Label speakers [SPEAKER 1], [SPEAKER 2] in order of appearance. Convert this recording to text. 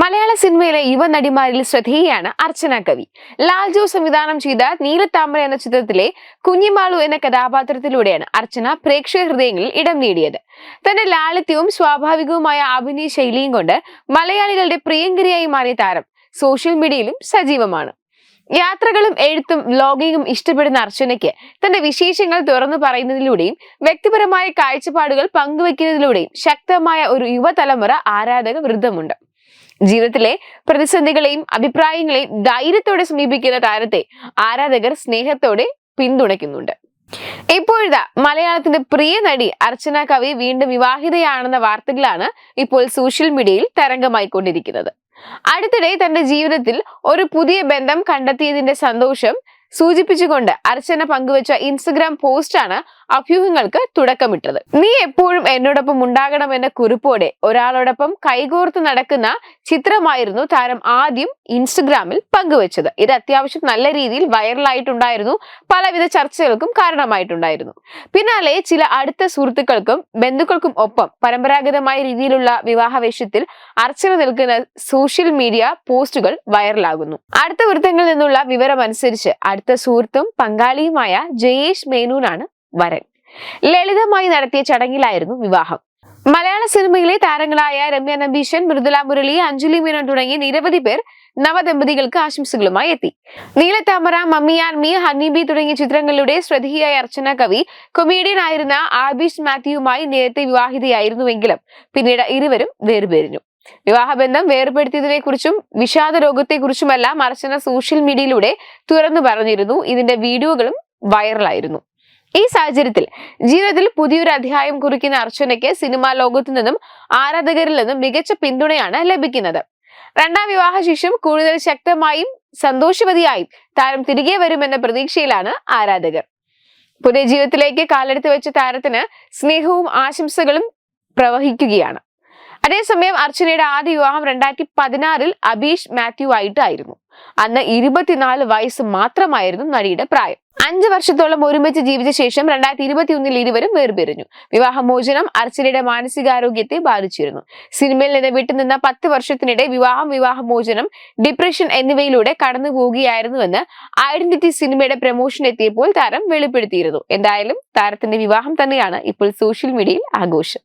[SPEAKER 1] മലയാള സിനിമയിലെ യുവ നടിമാരിൽ ശ്രദ്ധേയാണ് അർച്ചന കവി. ലാൽജോ സംവിധാനം ചെയ്ത നീലത്താമര എന്ന ചിത്രത്തിലെ കുഞ്ഞിമാളു എന്ന കഥാപാത്രത്തിലൂടെയാണ് അർച്ചന പ്രേക്ഷക ഹൃദയങ്ങളിൽ ഇടം നേടിയത്. തന്റെ ലാളിത്യവും സ്വാഭാവികവുമായ അഭിനയ ശൈലിയും കൊണ്ട് മലയാളികളുടെ പ്രിയങ്കരിയായി മാറിയ താരം സോഷ്യൽ മീഡിയയിലും സജീവമാണ്. യാത്രകളും എഴുത്തും വ്ലോഗിങ്ങും ഇഷ്ടപ്പെടുന്ന അർച്ചനയ്ക്ക് തന്റെ വിശേഷങ്ങൾ തുറന്നു പറയുന്നതിലൂടെയും വ്യക്തിപരമായ കാഴ്ചപ്പാടുകൾ പങ്കുവെക്കുന്നതിലൂടെയും ശക്തമായ ഒരു യുവതലമുറ ആരാധക വൃദ്ധമുണ്ട് ജീവിതത്തിലെ പ്രതിസന്ധികളെയും അഭിപ്രായങ്ങളെയും ധൈര്യത്തോടെ സമീപിക്കുന്ന താരത്തെ ആരാധകർ സ്നേഹത്തോടെ പിന്തുണയ്ക്കുന്നുണ്ട്. ഇപ്പോഴിതാ മലയാളത്തിന്റെ പ്രിയ നടി അർച്ചന കവി വീണ്ടും വിവാഹിതയാണെന്ന വാർത്തകളാണ് ഇപ്പോൾ സോഷ്യൽ മീഡിയയിൽ തരംഗമായിക്കൊണ്ടിരിക്കുന്നത്. അടുത്തിടെ തന്റെ ജീവിതത്തിൽ ഒരു പുതിയ ബന്ധം കണ്ടെത്തിയതിന്റെ സന്തോഷം സൂചിപ്പിച്ചുകൊണ്ട് അർച്ചന പങ്കുവച്ച ഇൻസ്റ്റഗ്രാം പോസ്റ്റാണ് അഭ്യൂഹങ്ങൾക്ക് തുടക്കമിട്ടത്. നീ എപ്പോഴും എന്നോടൊപ്പം ഉണ്ടാകണമെന്ന കുറിപ്പോടെ ഒരാളോടൊപ്പം കൈകോർത്ത് നടക്കുന്ന ചിത്രമായിരുന്നു താരം ആദ്യം ഇൻസ്റ്റഗ്രാമിൽ പങ്കുവച്ചത്. ഇത് അത്യാവശ്യം നല്ല രീതിയിൽ വൈറലായിട്ടുണ്ടായിരുന്നു. പലവിധ ചർച്ചകൾക്കും കാരണമായിട്ടുണ്ടായിരുന്നു. പിന്നാലെ ചില അടുത്ത സുഹൃത്തുക്കൾക്കും ബന്ധുക്കൾക്കും ഒപ്പം പരമ്പരാഗതമായ രീതിയിലുള്ള വിവാഹവേഷത്തിൽ അർച്ചന നിൽക്കുന്ന സോഷ്യൽ മീഡിയ പോസ്റ്റുകൾ വൈറലാകുന്നു. അടുത്ത വൃത്തങ്ങളിൽ നിന്നുള്ള വിവരം അനുസരിച്ച് അടുത്ത സുഹൃത്തും പങ്കാളിയുമായ ജയേഷ് മേനൂനാണ് വരൻ. ലളിതമായി നടത്തിയ ചടങ്ങിലായിരുന്നു വിവാഹം. മലയാള സിനിമയിലെ താരങ്ങളായ രമ്യ നമ്പീശൻ മൃദുല മുരളി അഞ്ജലി മേനോൻ തുടങ്ങിയ നിരവധി പേർ നവദമ്പതികൾക്ക് ആശംസകളുമായി എത്തി. നീലത്താമര മമ്മി ആൻഡ് മീ തുടങ്ങിയ ചിത്രങ്ങളിലൂടെ ശ്രദ്ധേയായ അർച്ചന കവി കൊമേഡിയൻ ആയിരുന്ന ആബിഷ് മാത്യുവുമായി നേരത്തെ വിവാഹിതയായിരുന്നുവെങ്കിലും പിന്നീട് ഇരുവരും വേർപിരിഞ്ഞു. വിവാഹബന്ധം വേർപെടുത്തിയതിനെ കുറിച്ചും വിഷാദ രോഗത്തെക്കുറിച്ചുമെല്ലാം അർച്ചന സോഷ്യൽ മീഡിയയിലൂടെ തുറന്നു പറഞ്ഞിരുന്നു. ഇതിന്റെ വീഡിയോകളും വൈറലായിരുന്നു. ഈ സാഹചര്യത്തിൽ ജീവിതത്തിൽ പുതിയൊരു അധ്യായം കുറിക്കുന്ന അർച്ചനയ്ക്ക് സിനിമാ ലോകത്തു നിന്നും ആരാധകരിൽ നിന്നും മികച്ച പിന്തുണയാണ് ലഭിക്കുന്നത്. രണ്ടാം വിവാഹ ശേഷം കൂടുതൽ ശക്തമായും സന്തോഷവതിയായും താരം തിരികെ വരുമെന്ന പ്രതീക്ഷയിലാണ് ആരാധകർ. പുതിയ ജീവിതത്തിലേക്ക് കാലെടുത്ത് വെച്ച താരത്തിന് സ്നേഹവും ആശംസകളും പ്രവഹിക്കുകയാണ്. അതേസമയം അർച്ചനയുടെ ആദ്യ വിവാഹം രണ്ടായിരത്തി പതിനാറിൽ അബീഷ് മാത്യു ആയിട്ടായിരുന്നു അന്ന് ഇരുപത്തിനാല് വയസ്സ് മാത്രമായിരുന്നു നടിയുടെ പ്രായം. അഞ്ചു വർഷത്തോളം ഒരുമിച്ച് ജീവിച്ച ശേഷം രണ്ടായിരത്തി ഇരുപത്തി ഒന്നിൽ ഇരുവരും വേർപിരിഞ്ഞു. വിവാഹമോചനം അർച്ചനയുടെ മാനസികാരോഗ്യത്തെ ബാധിച്ചിരുന്നു. സിനിമയിൽ നിന്ന് വിട്ടുനിന്ന പത്ത് വർഷത്തിനിടെ വിവാഹം വിവാഹമോചനം ഡിപ്രഷൻ എന്നിവയിലൂടെ കടന്നു പോവുകയായിരുന്നുവെന്ന് ഐഡന്റിറ്റി സിനിമയുടെ പ്രമോഷൻ എത്തിയപ്പോൾ താരം വെളിപ്പെടുത്തിയിരുന്നു. എന്തായാലും താരത്തിന്റെ വിവാഹം തന്നെയാണ് ഇപ്പോൾ സോഷ്യൽ മീഡിയയിൽ ആഘോഷം.